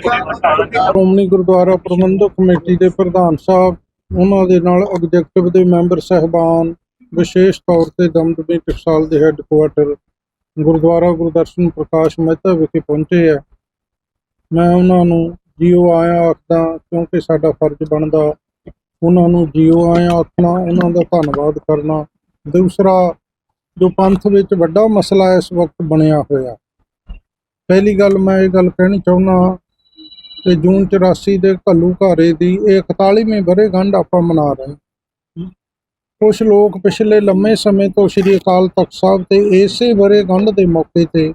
Shiromani Gurdwara Parbandhak committee ਦੇ ਪ੍ਰਧਾਨ ਸਾਹਿਬ, ਉਹਨਾਂ ਦੇ ਨਾਲ ਐਗਜ਼ੈਕਟਿਵ ਦੇ ਮੈਂਬਰ ਸਹਿਬਾਨ, ਵਿਸ਼ੇਸ਼ ਤੌਰ ਤੇ ਦਮਦਮੀ ਟਕਸਾਲ ਦੇ ਹੈੱਡਕੁਆਟਰ, ਗੁਰਦੁਆਰਾ ਗੁਰਦਰਸ਼ਨ ਪ੍ਰਕਾਸ਼ ਮਹਿਤਾ ਵਿਖੇ ਪਹੁੰਚੇ ਆ। ਮੈਂ ਉਹਨਾਂ ਨੂੰ ਜੀਓ ਆਇਆ ਆਖਦਾ, ਕਿਉਂਕਿ ਸਾਡਾ ਫਰਜ਼ ਬਣਦਾ, ਉਹਨਾਂ ਨੂੰ ਜੀਓ ਆਇਆ ਆਖਣਾ, ਉਹਨਾਂ ਦਾ ਧੰਨਵਾਦ ਕਰਨਾ। ਦੂਸਰਾ, ਜੋ ਪੰਥ ਵਿੱਚ ਵੱਡਾ ਮਸਲਾ ਇਸ ਵਕਤ ਬਣਿਆ ਹੋਇਆ। ਪਹਿਲੀ ਗੱਲ ਮੈਂ ਇਹ ਗੱਲ ਕਹਿਣੀ ਚਾਹੁੰਦਾ ਤੇ ਜੂਨ 84 ਦੇ ਘੱਲੂ ਘਾਰੇ ਦੀ ਇਹ 41ਵੀਂ ਵਰ੍ਹੇਗੰਢ ਆਪਾਂ ਮਨਾ ਰਹੇ ਹਾਂ। ਕੁਝ ਲੋਕ ਪਿਛਲੇ ਲੰਮੇ ਸਮੇਂ ਤੋਂ ਸ੍ਰੀ ਅਕਾਲ ਤਖਤ ਸਾਹਿਬ ਤੇ ਇਸੇ ਵਰ੍ਹੇਗੰਢ ਦੇ ਮੌਕੇ ਤੇ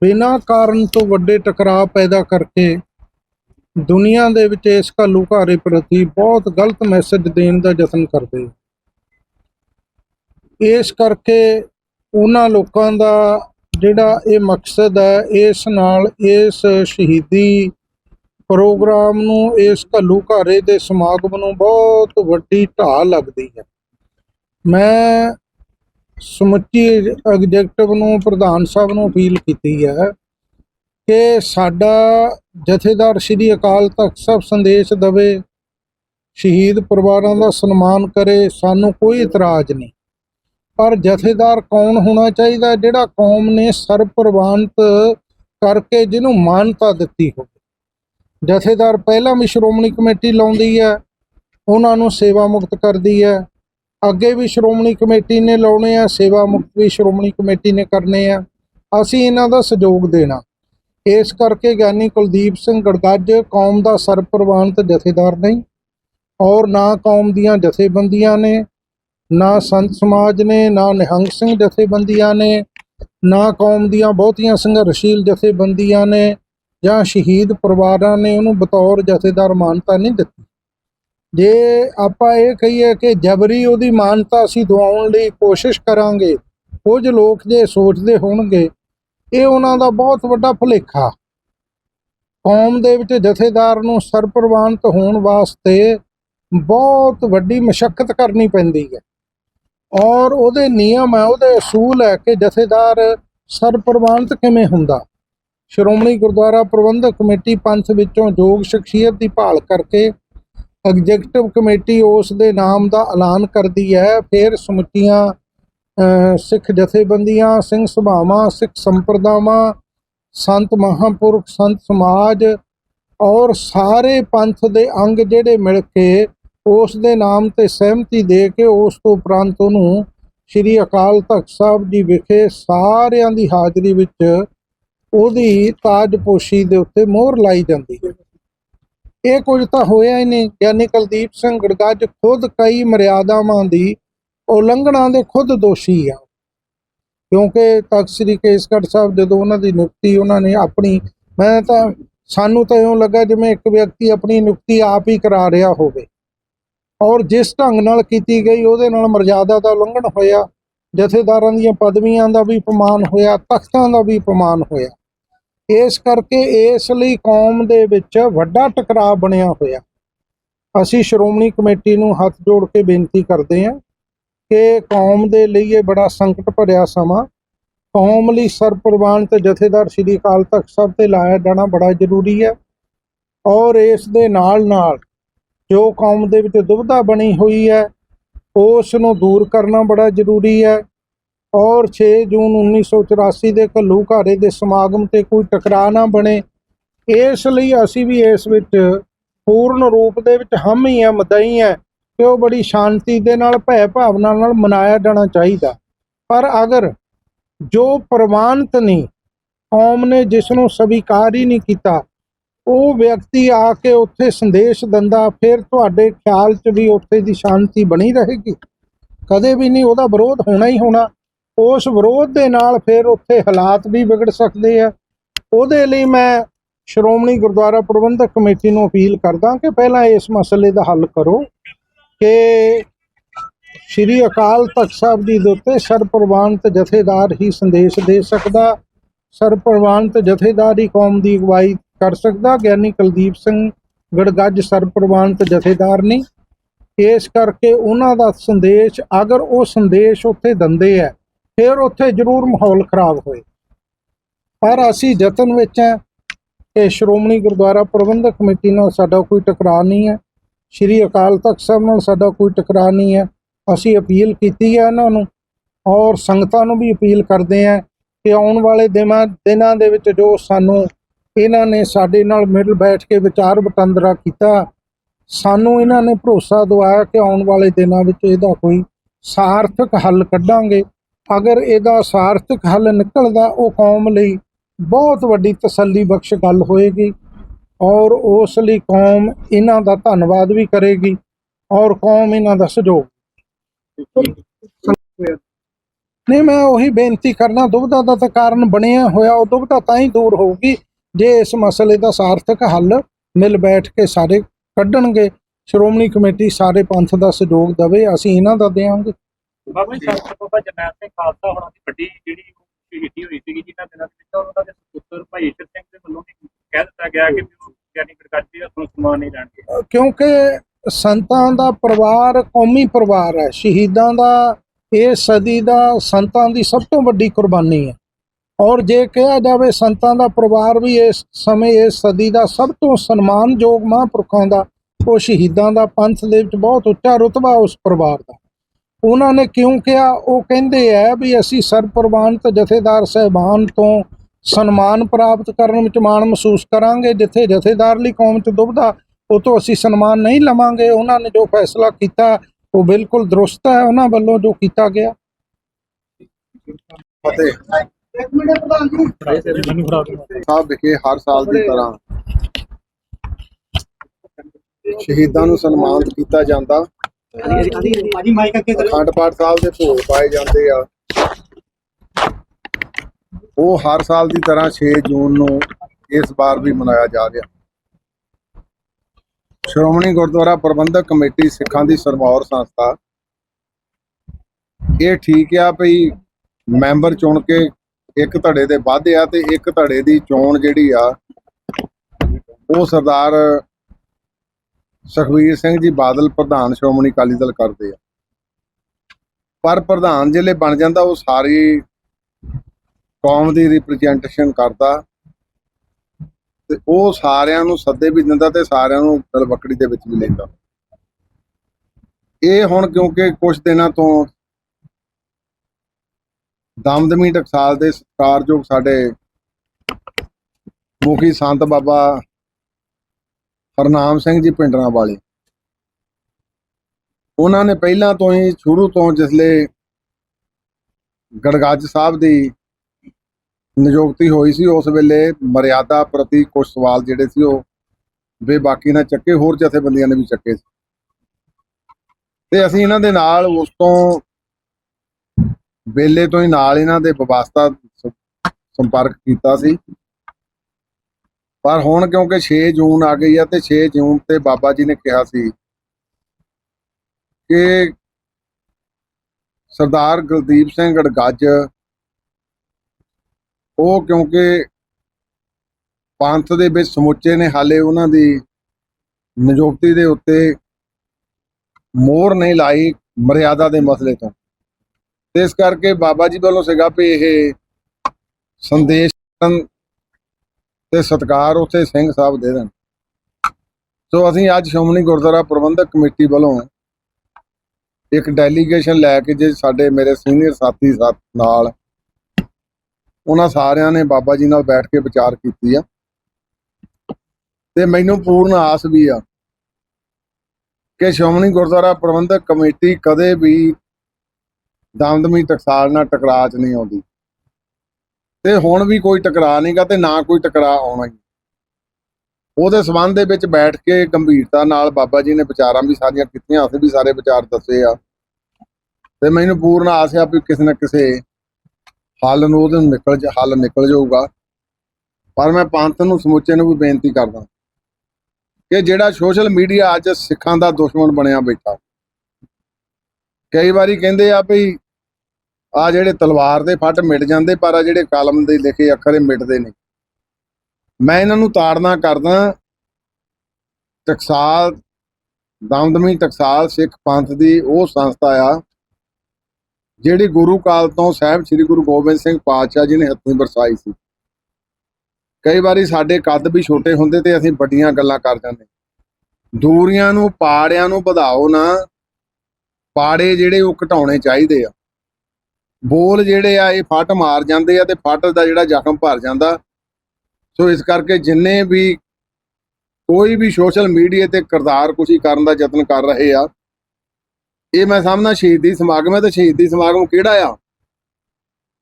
ਬਿਨਾਂ ਕਾਰਨ ਤੋਂ ਵੱਡੇ ਟਕਰਾਅ ਪੈਦਾ ਕਰਕੇ ਦੁਨੀਆ ਦੇ ਵਿੱਚ ਇਸ ਘੱਲੂ ਘਾਰੇ ਪ੍ਰਤੀ ਬਹੁਤ ਗਲਤ ਮੈਸੇਜ ਦੇਣ ਦਾ ਯਤਨ ਕਰਦੇ ਇਸ ਕਰਕੇ ਉਹਨਾਂ ਲੋਕਾਂ ਦਾ ਜਿਹੜਾ ਇਹ ਮਕਸਦ ਹੈ, ਇਸ ਨਾਲ ਇਸ ਸ਼ਹੀਦੀ ਪ੍ਰੋਗਰਾਮ ਨੂੰ, ਇਸ ਘੱਲੂ ਘਾਰੇ ਦੇ ਸਮਾਗਮ ਨੂੰ ਬਹੁਤ ਵੱਡੀ ਢਾਹ ਲੱਗਦੀ ਹੈ। ਮੈਂ ਸਮੁੱਚੀ ਐਗਜ਼ੈਕਟਿਵ ਨੂੰ, ਪ੍ਰਧਾਨ ਸਾਹਿਬ ਨੂੰ ਅਪੀਲ ਕੀਤੀ ਹੈ ਕਿ ਸਾਡਾ ਜਥੇਦਾਰ ਸ੍ਰੀ ਅਕਾਲ ਤਖਤ ਸਾਹਿਬ ਸੰਦੇਸ਼ ਦਵੇ, ਸ਼ਹੀਦ ਪਰਿਵਾਰਾਂ ਦਾ ਸਨਮਾਨ ਕਰੇ, ਸਾਨੂੰ ਕੋਈ ਇਤਰਾਜ਼ ਨਹੀਂ। ਪਰ ਜਥੇਦਾਰ ਕੌਣ ਹੋਣਾ ਚਾਹੀਦਾ ਜਿਹੜਾ ਕੌਮ ਨੇ ਸਰਪ੍ਰਵਾਨਤ ਕਰਕੇ ਜਿਹਨੂੰ ਮਾਨਤਾ ਦਿੱਤੀ ਹੋਵੇ। ਜਥੇਦਾਰ ਪਹਿਲਾਂ ਵੀ ਸ਼੍ਰੋਮਣੀ ਕਮੇਟੀ ਲਾਉਂਦੀ ਹੈ, ਉਹਨਾਂ ਨੂੰ ਸੇਵਾ ਮੁਕਤ ਕਰਦੀ ਹੈ। ਅੱਗੇ ਵੀ ਸ਼੍ਰੋਮਣੀ ਕਮੇਟੀ ਨੇ ਲਾਉਣੇ ਆ, ਸੇਵਾ ਮੁਕਤ ਵੀ ਸ਼੍ਰੋਮਣੀ ਕਮੇਟੀ ਨੇ ਕਰਨੇ ਆ। ਅਸੀਂ ਇਹਨਾਂ ਦਾ ਸਹਿਯੋਗ ਦੇਣਾ। ਇਸ ਕਰਕੇ ਗਿਆਨੀ ਕੁਲਦੀਪ ਸਿੰਘ ਗੜਗੱਜ ਕੌਮ ਦਾ ਸਰਪ੍ਰਵਾਨਤ ਜਥੇਦਾਰ ਨਹੀਂ, ਔਰ ਨਾ ਕੌਮ ਦੀਆਂ ਜਥੇਬੰਦੀਆਂ ਨੇ ਨਾ ਸੰਤ ਸਮਾਜ ਨੇ, ਨਾ ਨਿਹੰਗ ਸਿੰਘ ਜਥੇਬੰਦੀਆਂ ਨੇ, ਨਾ ਕੌਮ ਦੀਆਂ ਬਹੁਤੀਆਂ ਸੰਘਰਸ਼ੀਲ ਜਥੇਬੰਦੀਆਂ ਨੇ ਜਾਂ ਸ਼ਹੀਦ ਪਰਿਵਾਰਾਂ ਨੇ ਉਹਨੂੰ ਬਤੌਰ ਜਥੇਦਾਰ ਮਾਨਤਾ ਨਹੀਂ ਦਿੱਤੀ। ਜੇ ਆਪਾਂ ਇਹ ਕਹੀਏ ਕਿ ਜਬਰੀ ਉਹਦੀ ਮਾਨਤਾ ਅਸੀਂ ਦਿਵਾਉਣ ਲਈ ਕੋਸ਼ਿਸ਼ ਕਰਾਂਗੇ, ਕੁਝ ਲੋਕ ਜੇ ਸੋਚਦੇ ਹੋਣਗੇ, ਇਹ ਉਹਨਾਂ ਦਾ ਬਹੁਤ ਵੱਡਾ ਭੁਲੇਖਾ। ਕੌਮ ਦੇ ਵਿੱਚ ਜਥੇਦਾਰ ਨੂੰ ਸਰਪ੍ਰਵਾਨਤ ਹੋਣ ਵਾਸਤੇ ਬਹੁਤ ਵੱਡੀ ਮਸ਼ੱਕਤ ਕਰਨੀ ਪੈਂਦੀ ਹੈ। ਔਰ ਉਹਦੇ ਨਿਯਮ ਹੈ, ਉਹਦੇ ਅਸੂਲ ਹੈ ਕਿ ਜਥੇਦਾਰ ਸਰਪ੍ਰਵਾਨਤ ਕਿਵੇਂ ਹੁੰਦਾ। ਸ਼੍ਰੋਮਣੀ ਗੁਰਦੁਆਰਾ ਪ੍ਰਬੰਧਕ ਕਮੇਟੀ ਪੰਥ ਵਿੱਚੋਂ ਯੋਗ ਸ਼ਖਸੀਅਤ ਦੀ ਭਾਲ ਕਰਕੇ ਐਗਜੀਕਟਿਵ ਕਮੇਟੀ ਉਸ ਦੇ ਨਾਮ ਦਾ ਐਲਾਨ ਕਰਦੀ ਹੈ। ਫਿਰ ਸਮੁੱਚੀਆਂ ਸਿੱਖ ਜਥੇਬੰਦੀਆਂ, ਸਿੰਘ ਸਭਾਵਾਂ, ਸਿੱਖ ਸੰਪਰਦਾਵਾਂ, ਸੰਤ ਮਹਾਂਪੁਰਖ, ਸੰਤ ਸਮਾਜ ਔਰ ਸਾਰੇ ਪੰਥ ਦੇ ਅੰਗ ਜਿਹੜੇ ਮਿਲ ਕੇ ਉਸ ਦੇ ਨਾਮ ਤੇ ਸਹਿਮਤੀ ਦੇ ਕੇ ਉਸ ਤੋਂ ਉਪਰੰਤ ਉਹਨੂੰ ਸ੍ਰੀ ਅਕਾਲ ਤਖਤ ਸਾਹਿਬ ਜੀ ਵਿਖੇ ਸਾਰਿਆਂ ਦੀ ਹਾਜ਼ਰੀ ਵਿੱਚ ਉਹਦੀ ਤਾਜਪੋਸ਼ੀ ਦੇ ਉੱਤੇ ਮੋਹਰ ਲਾਈ ਜਾਂਦੀ ਹੈ। ਇਹ ਕੁਝ ਤਾਂ ਹੋਇਆ ਹੀ ਨਹੀਂ। ਗਿਆਨੀ ਕੁਲਦੀਪ ਸਿੰਘ ਗੜਗੱਜ ਖੁਦ ਕਈ ਮਰਿਆਦਾਵਾਂ ਦੀ ਉਲੰਘਣਾ ਦੇ ਖੁਦ ਦੋਸ਼ੀ ਆ। ਕਿਉਂਕਿ ਤਖਤ ਸ੍ਰੀ ਕੇਸਗੜ੍ਹ ਸਾਹਿਬ ਜਦੋਂ ਉਹਨਾਂ ਦੀ ਨਿਯੁਕਤੀ ਉਹਨਾਂ ਨੇ ਆਪਣੀ, ਮੈਂ ਤਾਂ, ਸਾਨੂੰ ਤਾਂ ਇਉਂ ਲੱਗਾ ਜਿਵੇਂ ਇੱਕ ਵਿਅਕਤੀ ਆਪਣੀ ਨਿਯੁਕਤੀ ਆਪ ਹੀ ਕਰਾ ਰਿਹਾ ਹੋਵੇ। ਔਰ ਜਿਸ ਢੰਗ ਨਾਲ ਕੀਤੀ ਗਈ, ਉਹਦੇ ਨਾਲ ਮਰਜ਼ਾਦਾ ਦਾ ਉਲੰਘਣ ਹੋਇਆ। ਜਥੇਦਾਰਾਂ ਦੀਆਂ ਪਦਵੀਆਂ ਦਾ ਵੀ ਅਪਮਾਨ ਹੋਇਆ, ਤਖਤਾਂ ਦਾ ਵੀ ਅਪਮਾਨ ਹੋਇਆ। ਇਸ ਕਰਕੇ ਇਸ ਲਈ ਕੌਮ ਦੇ ਵਿੱਚ ਵੱਡਾ ਟਕਰਾਅ ਬਣਿਆ ਹੋਇਆ। ਅਸੀਂ ਸ਼੍ਰੋਮਣੀ ਕਮੇਟੀ ਨੂੰ ਹੱਥ ਜੋੜ ਕੇ ਬੇਨਤੀ ਕਰਦੇ ਹਾਂ ਕਿ ਕੌਮ ਦੇ ਲਈ ਇਹ ਬੜਾ ਸੰਕਟ ਭਰਿਆ ਸਮਾਂ। ਕੌਮ ਲਈ ਸਰਪ੍ਰਵਾਨ ਤੇ ਜਥੇਦਾਰ ਸ੍ਰੀ ਅਕਾਲ ਤਖਤ ਸਾਹਿਬ ਤੇ ਲਾਇਆ ਜਾਣਾ ਬੜਾ ਜ਼ਰੂਰੀ ਹੈ। ਔਰ ਇਸ ਦੇ ਨਾਲ ਨਾਲ ਜੋ ਕੌਮ ਦੇ ਵਿੱਚ ਦੁਬਿਧਾ ਬਣੀ ਹੋਈ ਹੈ। ਉਸ ਨੂੰ ਦੂਰ ਕਰਨਾ ਬੜਾ ਜ਼ਰੂਰੀ ਹੈ। ਔਰ 6 ਜੂਨ 1984 ਦੇ ਘੱਲੂ ਘਾਰੇ ਦੇ ਸਮਾਗਮ ਤੇ ਕੋਈ ਟਕਰਾਅ ਨਾ ਬਣੇ। ਇਸ ਲਈ ਅਸੀਂ ਵੀ ਇਸ ਵਿੱਚ ਪੂਰਨ ਰੂਪ ਦੇ ਵਿੱਚ ਹਮ ਹੀ ਹੈ, ਮਦਈ ਹੈ। ਕਿ ਉਹ ਬੜੀ ਸ਼ਾਂਤੀ ਦੇ ਨਾਲ ਭੈ ਭਾਵਨਾ ਨਾਲ ਮਨਾਇਆ ਜਾਣਾ ਚਾਹੀਦਾ। ਪਰ ਅਗਰ ਜੋ ਪ੍ਰਵਾਨਤ ਨਹੀਂ, ਕੌਮ ਨੇ ਜਿਸ ਨੂੰ ਸਵੀਕਾਰ ਹੀ ਨਹੀਂ ਕੀਤਾ ਉਹ ਵਿਅਕਤੀ ਆ ਕੇ ਉੱਥੇ ਸੰਦੇਸ਼ ਦਿੰਦਾ, ਫਿਰ ਤੁਹਾਡੇ ਖਿਆਲ 'ਚ ਵੀ ਉੱਥੇ ਦੀ ਸ਼ਾਂਤੀ ਬਣੀ ਰਹੇਗੀ? ਕਦੇ ਵੀ ਨਹੀਂ, ਉਹਦਾ ਵਿਰੋਧ ਹੋਣਾ ਹੀ ਹੋਣਾ। ਉਸ ਵਿਰੋਧ ਦੇ ਨਾਲ ਫਿਰ ਉੱਥੇ ਹਾਲਾਤ ਵੀ ਵਿਗੜ ਸਕਦੇ ਆ। ਉਹਦੇ ਲਈ ਮੈਂ ਸ਼੍ਰੋਮਣੀ ਗੁਰਦੁਆਰਾ ਪ੍ਰਬੰਧਕ ਕਮੇਟੀ ਨੂੰ ਅਪੀਲ ਕਰਦਾ ਕਿ ਪਹਿਲਾਂ ਇਸ ਮਸਲੇ ਦਾ ਹੱਲ ਕਰੋ ਕਿ ਸ਼੍ਰੀ ਅਕਾਲ ਤਖਤ ਸਾਹਿਬ ਜੀ ਦੇ ਉੱਤੇ ਸਰਪ੍ਰਵਾਨਤ ਜਥੇਦਾਰ ਹੀ ਸੰਦੇਸ਼ ਦੇ ਸਕਦਾ। ਸਰਪ੍ਰਵਾਨਤ ਜਥੇਦਾਰ ਹੀ ਕੌਮ ਦੀ ਅਗਵਾਈ ਕਰ ਸਕਦਾ, ਗਿਆਨੀ ਕੁਲਦੀਪ ਸਿੰਘ ਗੜਗੱਜ ਸਰਪ੍ਰਵਾਨਤ ਜਥੇਦਾਰ ਨਹੀਂ ਇਸ ਕਰਕੇ ਉਹਨਾਂ ਦਾ ਸੰਦੇਸ਼, ਅਗਰ ਉਹ ਸੰਦੇਸ਼ ਉੱਥੇ ਦਿੰਦੇ ਹੈ ਫਿਰ ਉੱਥੇ ਜ਼ਰੂਰ ਮਾਹੌਲ ਖਰਾਬ ਹੋਏ। ਪਰ ਅਸੀਂ ਯਤਨ ਵਿੱਚ ਹੈ ਕਿ ਸ਼੍ਰੋਮਣੀ ਗੁਰਦੁਆਰਾ ਪ੍ਰਬੰਧਕ ਕਮੇਟੀ ਨਾਲ ਸਾਡਾ ਕੋਈ ਟਕਰਾਅ ਨਹੀਂ ਹੈ। ਸ਼੍ਰੀ ਅਕਾਲ ਤਖਤ ਸਾਹਿਬ ਨਾਲ ਸਾਡਾ ਕੋਈ ਟਕਰਾਅ ਨਹੀਂ ਹੈ। ਅਸੀਂ ਅਪੀਲ ਕੀਤੀ ਹੈ ਉਹਨਾਂ ਨੂੰ ਔਰ ਸੰਗਤਾਂ ਨੂੰ ਵੀ ਅਪੀਲ ਕਰਦੇ ਹਾਂ ਕਿ ਆਉਣ ਵਾਲੇ ਦਿਨਾਂ ਦਿਨਾਂ ਦੇ ਵਿੱਚ ਜੋ ਸਾਨੂੰ ਇਹਨਾਂ ਨੇ ਸਾਡੇ ਨਾਲ ਮਿਲ ਬੈਠ ਕੇ ਵਿਚਾਰ ਵਟਾਂਦਰਾ ਕੀਤਾ। ਸਾਨੂੰ ਇਹਨਾਂ ਨੇ ਭਰੋਸਾ ਦਿਵਾਇਆ ਕਿ ਆਉਣ ਵਾਲੇ ਦਿਨਾਂ ਵਿੱਚ ਇਹਦਾ ਕੋਈ ਸਾਰਥਕ ਹੱਲ ਕੱਢਾਂਗੇ। ਅਗਰ ਇਹਦਾ ਸਾਰਥਕ ਹੱਲ ਨਿਕਲਦਾ, ਉਹ ਕੌਮ ਲਈ ਬਹੁਤ ਵੱਡੀ ਤਸੱਲੀ ਬਖਸ਼ ਗੱਲ ਹੋਏਗੀ ਔਰ ਉਸ ਲਈ ਕੌਮ ਇਹਨਾਂ ਦਾ ਧੰਨਵਾਦ ਵੀ ਕਰੇਗੀ ਔਰ ਕੌਮ ਇਹਨਾਂ ਦਾ ਸਹਿਯੋਗ ਨਹੀਂ, ਮੈਂ ਉਹੀ ਬੇਨਤੀ ਕਰਨਾ ਦੁਬਦਾ ਦਾ ਤਾਂ ਕਾਰਨ ਬਣਿਆ ਹੋਇਆ, ਉਹ ਦੁਬਦਾ ਤਾਂ ਹੀ ਦੂਰ ਹੋਊਗੀ। ਜੇ ਇਸ ਮਸਲੇ ਦਾ ਸਾਰਥਕ ਹੱਲ ਮਿਲ ਬੈਠ ਕੇ ਸਾਰੇ ਕੱਢਣਗੇ ਸ਼੍ਰੋਮਣੀ ਕਮੇਟੀ ਸਾਰੇ ਪੰਥ ਦਾ ਸਹਿਯੋਗ ਦੇਵੇ ਅਸੀਂ ਇਹਨਾਂ ਦਾ ਦੇਵਾਂਗੇ। ਬਾਬਾ ਜੀ ਸੰਤ ਬਾਬਾ ਜਰਨੈਲ ਸਿੰਘ ਖਾਲਸਾ ਹੋਣਾ ਦੀ ਵੱਡੀ ਜਿਹੜੀ ਸ਼ਹੀਦੀ ਹੋਈ ਸੀਗੀ ਜਿਨ੍ਹਾਂ ਦਿਨਾਂ ਦੇ ਵਿੱਚ ਉਹਨਾਂ ਦੇ ਸੁਪੁੱਤਰ ਭਾਈ ਈਸ਼ਰ ਸਿੰਘ ਦੇ ਵੱਲੋਂ ਵੀ ਕਹਿ ਦਿੱਤਾ ਗਿਆ ਕਿ ਵੀ ਉਹ ਗਿਆਨੀ ਗੜਗੱਜ ਦੇ ਹੱਥੋਂ ਸਨਮਾਨ ਨਹੀਂ ਲੈਣਗੇ। ਕਿਉਂਕਿ ਸੰਤਾਂ ਦਾ ਪਰਿਵਾਰ ਕੌਮੀ ਪਰਿਵਾਰ ਹੈ ਸ਼ਹੀਦਾਂ ਦਾ ਇਹ ਸਦੀ ਦਾ ਸੰਤਾਂ ਦੀ ਸਭ ਤੋਂ ਵੱਡੀ ਕੁਰਬਾਨੀ ਹੈ। ਔਰ ਜੇ ਕਿਹਾ ਜਾਵੇ ਸੰਤਾਂ ਦਾ ਪਰਿਵਾਰ ਵੀ ਇਸ ਸਮੇਂ, ਇਸ ਸਦੀ ਦਾ ਸਭ ਤੋਂ ਸਨਮਾਨਯੋਗ ਮਹਾਂਪੁਰਖਾਂ ਦਾ, ਉਹ ਸ਼ਹੀਦਾਂ ਦਾ ਪੰਥ ਦੇ ਵਿੱਚ ਬਹੁਤ ਉੱਚਾ ਰੁਤਬਾ ਉਸ ਪਰਿਵਾਰ ਦਾ। ਉਹਨਾਂ ਨੇ ਕਿਉਂ ਕਿਹਾ? ਉਹ ਕਹਿੰਦੇ ਆ ਵੀ ਅਸੀਂ ਸਰਪ੍ਰਵਾਨਤ ਜਥੇਦਾਰ ਸਹਿਬਾਨ ਤੋਂ ਸਨਮਾਨ ਪ੍ਰਾਪਤ ਕਰਨ ਵਿੱਚ ਮਾਣ ਮਹਿਸੂਸ ਕਰਾਂਗੇ। ਜਿੱਥੇ ਜਥੇਦਾਰ ਲਈ ਕੌਮ 'ਚ ਦੁਬਦਾ ਉਹ ਤੋਂ ਅਸੀਂ ਸਨਮਾਨ ਨਹੀਂ ਲਵਾਂਗੇ। ਉਹਨਾਂ ਨੇ ਜੋ ਫੈਸਲਾ ਕੀਤਾ, ਉਹ ਬਿਲਕੁਲ ਦਰੁਸਤ ਹੈ। ਉਹਨਾਂ ਵੱਲੋਂ ਜੋ ਕੀਤਾ ਗਿਆ। ਫਤਿਹ। ਸਾਹਿਬ ਵਿਖੇ ਹਰ ਸਾਲ ਦੀ ਤਰ੍ਹਾਂ ਸ਼ਹੀਦਾਂ ਨੂੰ ਸਨਮਾਨਿਤ ਕੀਤਾ ਜਾਂਦਾ। ਅਖੰਡ ਪਾਠ ਸਾਹਿਬ ਦੇ ਭੋਗ ਪਾਏ ਜਾਂਦੇ ਆ। ਉਹ ਹਰ ਸਾਲ ਦੀ ਤਰ੍ਹਾਂ 6 ਜੂਨ ਨੂੰ ਇਸ ਵਾਰ ਵੀ ਮਨਾਇਆ ਜਾ ਰਿਹਾ। ਸ਼੍ਰੋਮਣੀ ਗੁਰਦੁਆਰਾ ਪ੍ਰਬੰਧਕ ਕਮੇਟੀ ਸਿੱਖਾਂ ਦੀ ਸਰਮੌਰ ਸੰਸਥਾ। ਇਹ ਠੀਕ ਆ ਭਈ ਮੈਂਬਰ ਚੁਣ ਕੇ ਇੱਕ ਧੜੇ ਦੇ ਵਾਧੇ ਆ ਤੇ ਇੱਕ ਧੜੇ ਦੀ ਚੋਣ ਜਿਹੜੀ ਆ, ਉਹ ਸਰਦਾਰ ਸੁਖਵੀਰ ਸਿੰਘ ਜੀ ਬਾਦਲ ਪ੍ਰਧਾਨ ਸ਼੍ਰੋਮਣੀ ਅਕਾਲੀ ਦਲ ਕਰਦੇ ਆ। ਪਰ ਪ੍ਰਧਾਨ ਜਿਹੜੇ ਬਣ ਜਾਂਦਾ, ਉਹ ਸਾਰੀ ਕੌਮ ਦੀ ਰਿਪਰੈਜ਼ੈਂਟੇਸ਼ਨ ਕਰਦਾ ਤੇ ਉਹ ਸਾਰਿਆਂ ਨੂੰ ਸੱਦੇ ਵੀ ਦਿੰਦਾ ਤੇ ਸਾਰਿਆਂ ਨੂੰ ਦਲਬਕੜੀ ਦੇ ਵਿੱਚ ਵੀ ਲੈਂਦਾ। ਇਹ ਹੁਣ ਕਿਉਂਕਿ ਕੁਝ ਦਿਨਾਂ ਤੋਂ ਦਮਦਮੀ ਟਕਸਾਲ ਦੇ ਸਤਿਕਾਰਯੋਗ ਸਾਡੇ ਮੁਖੀ ਸੰਤ ਬਾਬਾ ਹਰਨਾਮ ਸਿੰਘ ਜੀ ਪਿੰਡਰਾਂ ਵਾਲੇ। ਉਹਨਾਂ ਨੇ ਪਹਿਲਾਂ ਤੋਂ ਹੀ ਸ਼ੁਰੂ ਤੋਂ ਜਿਸਲੇ ਗੜਗੱਜ ਸਾਹਿਬ ਦੀ ਨਿਯੁਕਤੀ ਹੋਈ ਸੀ, ਉਸ ਵੇਲੇ ਮਰਿਆਦਾ ਪ੍ਰਤੀ ਕੁਝ ਸਵਾਲ ਜਿਹੜੇ ਸੀ ਉਹ ਬੇਬਾਕੀ ਨਾਲ ਚੱਕੇ, ਹੋਰ ਜਥੇਬੰਦੀਆਂ ਨੇ ਵੀ ਚੱਕੇ ਸੀ। ਤੇ ਅਸੀਂ ਇਹਨਾਂ ਦੇ ਨਾਲ ਉਸ ਤੋਂ ਵੇਲੇ ਤੋਂ ਹੀ ਨਾਲ ਇਹਨਾਂ ਦੇ ਵਿਵਸਥਾ ਸੰਪਰਕ ਕੀਤਾ ਸੀ। ਪਰ ਹੁਣ ਕਿਉਂਕਿ 6 ਜੂਨ ਆ ਗਈ ਆ ਤੇ 6 ਜੂਨ ਤੇ ਬਾਬਾ ਜੀ ਨੇ ਕਿਹਾ ਸੀ ਕਿ ਸਰਦਾਰ ਗੁਰਦੀਪ ਸਿੰਘ ਗੜਗੱਜ ਉਹ ਕਿਉਂਕਿ ਪੰਥ ਦੇ ਵਿੱਚ ਸਮੁੱਚੇ ਨੇ, ਹਾਲੇ ਉਹਨਾਂ ਦੀ ਨਿਯੁਕਤੀ ਦੇ ਉੱਤੇ ਮੋਹਰ ਨਹੀਂ ਲਾਈ ਮਰਿਆਦਾ ਦੇ ਮਸਲੇ ਤੋਂ। ਇਸ ਕਰਕੇ ਬਾਬਾ ਜੀ ਵੱਲੋਂ ਸੀਗਾ ਵੀ ਇਹ ਸੰਦੇਸ਼ ਕਰਨ ਤੇ ਸਤਕਾਰ ਉੱਥੇ ਸਿੰਘ ਸਾਹਿਬ ਦੇ ਦੇਣ। ਸੋ ਅਸੀਂ ਅੱਜ ਸ਼੍ਰੋਮਣੀ ਗੁਰਦੁਆਰਾ ਪ੍ਰਬੰਧਕ ਕਮੇਟੀ ਵੱਲੋਂ ਇੱਕ ਡੈਲੀਗੇਸ਼ਨ ਲੈ ਕੇ ਜੇ ਸਾਡੇ ਮੇਰੇ ਸੀਨੀਅਰ ਸਾਥੀ ਸਾਥ ਨਾਲ ਉਹਨਾਂ ਸਾਰਿਆਂ ਨੇ ਬਾਬਾ ਜੀ ਨਾਲ ਬੈਠ ਕੇ ਵਿਚਾਰ ਕੀਤੀ ਆ। ਤੇ ਮੈਨੂੰ ਪੂਰਨ ਆਸ ਵੀ ਆ ਕਿ ਸ਼੍ਰੋਮਣੀ ਗੁਰਦੁਆਰਾ ਪ੍ਰਬੰਧਕ ਕਮੇਟੀ ਕਦੇ ਵੀ ਦਮਦਮੀ ਟਕਸਾਲ ਨਾਲ ਟਕਰਾਅ 'ਚ ਨਹੀਂ ਆਉਂਦੀ। ਤੇ ਹੁਣ ਵੀ ਕੋਈ ਟਕਰਾਅ ਨਹੀਂਗਾ ਤੇ ਨਾ ਕੋਈ ਟਕਰਾਅ ਆਉਣਾ ਹੀ। ਉਹਦੇ ਸਬੰਧ ਦੇ ਵਿੱਚ ਬੈਠ ਕੇ ਗੰਭੀਰਤਾ ਨਾਲ ਬਾਬਾ ਜੀ ਨੇ ਵਿਚਾਰਾਂ ਵੀ ਸਾਰੀਆਂ ਕੀਤੀਆਂ, ਅਸੀਂ ਵੀ ਸਾਰੇ ਵਿਚਾਰ ਦੱਸੇ ਆ। ਤੇ ਮੈਨੂੰ ਪੂਰਨ ਆਸ ਆ ਵੀ ਕਿਸੇ ਨਾ ਕਿਸੇ ਹੱਲ ਨੂੰ ਉਹਦੇ ਨਿਕਲ ਜਾ, ਹੱਲ ਨਿਕਲ ਜਾਊਗਾ। ਪਰ ਮੈਂ ਪੰਥ ਨੂੰ, ਸਮੁੱਚੇ ਨੂੰ ਵੀ ਬੇਨਤੀ ਕਰਦਾ ਕਿ ਜਿਹੜਾ ਸੋਸ਼ਲ ਮੀਡੀਆ ਅੱਜ ਸਿੱਖਾਂ ਦਾ ਦੁਸ਼ਮਣ ਬਣਿਆ ਬੈਠਾ। ਕਈ ਵਾਰੀ ਕਹਿੰਦੇ ਆ ਵੀ ਆ ਜਿਹੜੇ ਤਲਵਾਰ ਦੇ ਫੱਟ ਮਿਟ ਜਾਂਦੇ, ਪਰ ਆ ਜਿਹੜੇ ਕਲਮ ਦੇ ਲਿਖੇ ਅੱਖਰ ਇਹ ਮਿਟਦੇ ਨਹੀਂ। ਮੈਂ ਇਹਨਾਂ ਨੂੰ ਤਾੜਨਾ ਕਰਦਾ ਟਕਸਾਲ, ਦਮਦਮੀ ਟਕਸਾਲ ਸਿੱਖ ਪੰਥ ਦੀ ਉਹ ਸੰਸਥਾ ਆ, ਜਿਹੜੀ ਗੁਰੂ ਕਾਲ ਤੋਂ ਸਾਹਿਬ ਸ੍ਰੀ ਗੁਰੂ ਗੋਬਿੰਦ ਸਿੰਘ ਪਾਤਸ਼ਾਹ ਜੀ ਨੇ ਹੱਥੀਂ ਵਰਸਾਈ ਸੀ। ਕਈ ਵਾਰੀ ਸਾਡੇ ਕੱਦ ਵੀ ਛੋਟੇ ਹੁੰਦੇ ਤੇ ਅਸੀਂ ਵੱਡੀਆਂ ਗੱਲਾਂ ਕਰ ਜਾਂਦੇ। ਦੂਰੀਆਂ ਨੂੰ, ਪਾੜਿਆਂ ਨੂੰ ਵਧਾਓ ਨਾ, ਪਾੜੇ ਜਿਹੜੇ ਉਹ ਘਟਾਉਣੇ ਚਾਹੀਦੇ ਆ। ਬੋਲ ਜਿਹੜੇ ਆ, ਇਹ ਫੱਟ ਮਾਰ ਜਾਂਦੇ ਆ ਤੇ ਫੱਟ ਦਾ ਜਿਹੜਾ ਜ਼ਖਮ ਭਰ ਜਾਂਦਾ। ਸੋ ਇਸ ਕਰਕੇ ਜਿੰਨੇ ਵੀ ਕੋਈ ਵੀ ਸੋਸ਼ਲ ਮੀਡੀਆ ਤੇ ਕਿਰਦਾਰ ਕੁਸ਼ੀ ਕਰਨ ਦਾ ਯਤਨ ਕਰ ਰਹੇ ਆ, ਇਹ ਮੈਂ ਸਮਝਦਾ ਸ਼ਹੀਦੀ ਸਮਾਗਮ ਹੈ ਤੇ ਸ਼ਹੀਦੀ ਸਮਾਗਮ ਕਿਹੜਾ ਆ?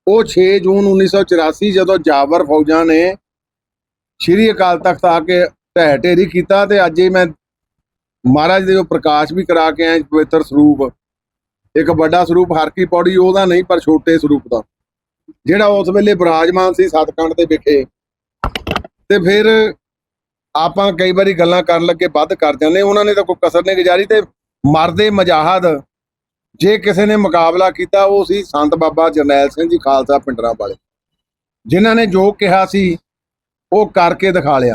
ਉਹ 6 ਜੂਨ 1984 ਜਦੋਂ ਜਾਬਰ ਫੌਜਾਂ ਨੇ ਸ਼੍ਰੀ ਅਕਾਲ ਤਖਤ ਆ ਕੇ ਢਹਿ ਢੇਰੀ ਕੀਤਾ ਤੇ ਅੱਜ ਹੀ ਮੈਂ ਮਹਾਰਾਜ ਦੇ ਉਹ ਪ੍ਰਕਾਸ਼ ਵੀ ਕਰਾ ਕੇ ਆਇਆ ਪਵਿੱਤਰ ਸਰੂਪ। ਇੱਕ ਵੱਡਾ ਸਰੂਪ ਹਰ ਕੀ ਪੌੜੀ, ਉਹਦਾ ਨਹੀਂ, ਪਰ ਛੋਟੇ ਸਰੂਪ ਦਾ। ਜਿਹੜਾ ਉਸ ਵੇਲੇ ਬਿਰਾਜਮਾਨ ਸੀ ਸਤਕੰਡ ਦੇ ਵਿਖੇ। ਤੇ ਫਿਰ ਆਪਾਂ ਕਈ ਵਾਰੀ ਗੱਲਾਂ ਕਰਨ ਲੱਗੇ, ਵੱਧ ਕਰ ਜਾਂਦੇ। ਉਹਨਾਂ ਨੇ ਤਾਂ ਕੋਈ ਕਸਰ ਨਹੀਂ ਗੁਜ਼ਾਰੀ ਤੇ ਮਰਦੇ ਮਜਾਹਦ। ਜੇ ਕਿਸੇ ਨੇ ਮੁਕਾਬਲਾ ਕੀਤਾ, ਉਹ ਸੀ ਸੰਤ ਬਾਬਾ ਜਰਨੈਲ ਸਿੰਘ ਜੀ ਖਾਲਸਾ ਪਿੰਡਰਾਂ ਵਾਲੇ। ਜਿਨ੍ਹਾਂ ਨੇ ਜੋ ਕਿਹਾ ਸੀ, ਉਹ ਕਰਕੇ ਦਿਖਾ ਲਿਆ।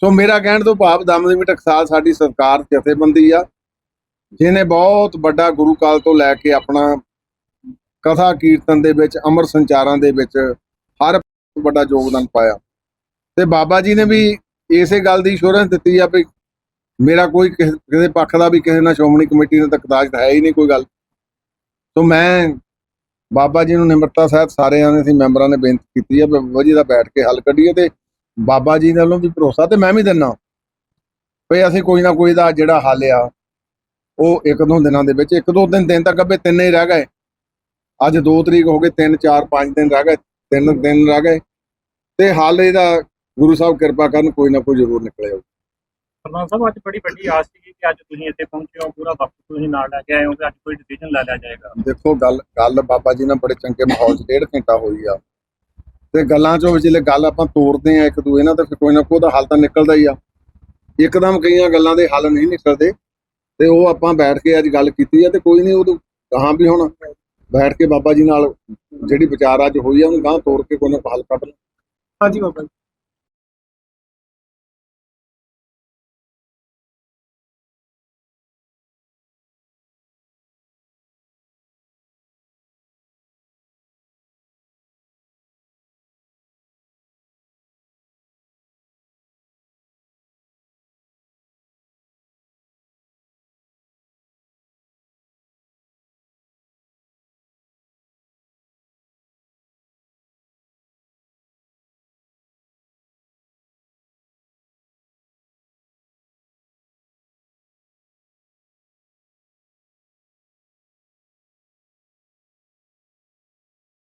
ਸੋ ਮੇਰਾ ਕਹਿਣ ਤੋਂ ਭਾਵ ਦਮਦਮੀ ਟਕਸਾਲ ਸਾਡੀ ਸਰਕਾਰ ਜਥੇਬੰਦੀ ਆ। ਜਿਹਨੇ ਬਹੁਤ ਵੱਡਾ ਗੁਰੂ ਕਾਲ ਤੋਂ ਲੈ ਕੇ ਆਪਣਾ ਕਥਾ ਕੀਰਤਨ ਦੇ ਵਿੱਚ, ਅਮਰ ਸੰਚਾਰਾਂ ਦੇ ਵਿੱਚ ਹਰ ਵੱਡਾ ਯੋਗਦਾਨ ਪਾਇਆ। ਤੇ ਬਾਬਾ ਜੀ ਨੇ ਵੀ ਇਸੇ ਗੱਲ ਦੀ ਇੰਸ਼ੋਰੈਂਸ ਦਿੱਤੀ ਆ ਵੀ ਮੇਰਾ ਕੋਈ ਕਿਸੇ ਕਿਸੇ ਪੱਖ ਦਾ ਵੀ ਕਿਸੇ ਨਾਲ ਸ਼੍ਰੋਮਣੀ ਕਮੇਟੀ ਨਾਲ ਤਕਦਾਜ ਹੈ ਹੀ ਨਹੀਂ ਕੋਈ ਗੱਲ। ਸੋ ਮੈਂ ਬਾਬਾ ਜੀ ਨੂੰ ਨਿਮਰਤਾ ਸਹਿਤ ਸਾਰਿਆਂ ਨੇ ਅਸੀਂ ਮੈਂਬਰਾਂ ਨੇ ਬੇਨਤੀ ਕੀਤੀ ਹੈ ਵੀ ਬਾਬਾ ਜੀ ਦਾ ਬੈਠ ਕੇ ਹੱਲ ਕੱਢੀਏ ਤੇ ਬਾਬਾ ਜੀ ਨਾਲੋਂ ਵੀ ਭਰੋਸਾ ਤੇ ਮੈਂ ਵੀ ਦਿੰਨਾ। ਵੀ ਅਸੀਂ ਕੋਈ ਨਾ ਕੋਈ ਦਾ ਜਿਹੜਾ ਹੱਲ ਆ ਉਹ ਇੱਕ ਦੋ ਦਿਨਾਂ ਦੇ ਵਿੱਚ ਇੱਕ ਦੋ ਦਿਨ ਦਿਨ ਤੱਕ ਅੱਬੇ ਤਿੰਨ ਹੀ ਰਹਿ ਗਏ। ਅੱਜ 2 ਤਰੀਕ ਹੋ ਗਏ 3 4 5 ਦਿਨ ਰਹਿ ਗਏ ਤਿੰਨ ਦਿਨ ਰਹਿ ਗਏ। ਤੇ ਹੱਲ ਇਹਦਾ ਗੁਰੂ ਸਾਹਿਬ ਕਿਰਪਾ ਕਰਨ ਕੋਈ ਨਾ ਕੋਈ ਜ਼ਰੂਰ ਨਿਕਲੇ ਸਰਦਾਰ ਸਾਹਿਬ ਅੱਜ ਬੜੀ ਵੱਡੀ ਆਸ ਸੀ ਕਿ ਅੱਜ ਤੁਸੀਂ ਇੱਥੇ ਪਹੁੰਚੇ ਹੋ ਪੂਰਾ ਵਕਤ ਤੁਸੀਂ ਨਾਲ ਲੈ ਕੇ ਆਏ ਹੋ ਤੇ ਅੱਜ ਕੋਈ ਡਿਸੀਜਨ ਲੈ ਲਿਆ ਜਾਏਗਾ। ਦੇਖੋ ਗੱਲ ਗੱਲ ਬਾਬਾ ਜੀ ਨਾਲ ਬੜੇ ਚੰਗੇ ਮਾਹੌਲ 'ਚ ਡੇਢ ਘੰਟਾ ਹੋਈ ਆ। ਤੇ ਗੱਲਾਂ 'ਚੋਂ ਵਿਚਲੇ ਗੱਲ ਆਪਾਂ ਤੋਰਦੇ ਆ ਇੱਕ ਦੂਏ ਨਾਲ ਤਾਂ ਕੋਈ ਨਾ ਕੋਈ ਦਾ ਹੱਲ ਤਾਂ ਨਿਕਲਦਾ ਹੀ ਆ। ਇੱਕਦਮ ਕਈਆਂ ਗੱਲਾਂ ਦੇ ਹੱਲ ਨਹੀਂ ਨਿਕਲਦੇ। ਤੇ ਉਹ ਆਪਾਂ ਬੈਠ ਕੇ ਅੱਜ ਗੱਲ ਕੀਤੀ ਆ ਤੇ ਕੋਈ ਨਹੀਂ, ਉਹ ਗਾਹਾਂ ਵੀ ਹੁਣ ਬੈਠ ਕੇ ਬਾਬਾ ਜੀ ਨਾਲ ਜਿਹੜੀ ਵਿਚਾਰ ਅੱਜ ਹੋਈ ਆ, ਉਹਨੂੰ ਗਾਹਾਂ ਤੋਰ ਕੇ ਕੋਈ ਨਾ ਹੱਲ ਕੱਢ ਹਾਂਜੀ ਬਾਬਾ ਜੀ।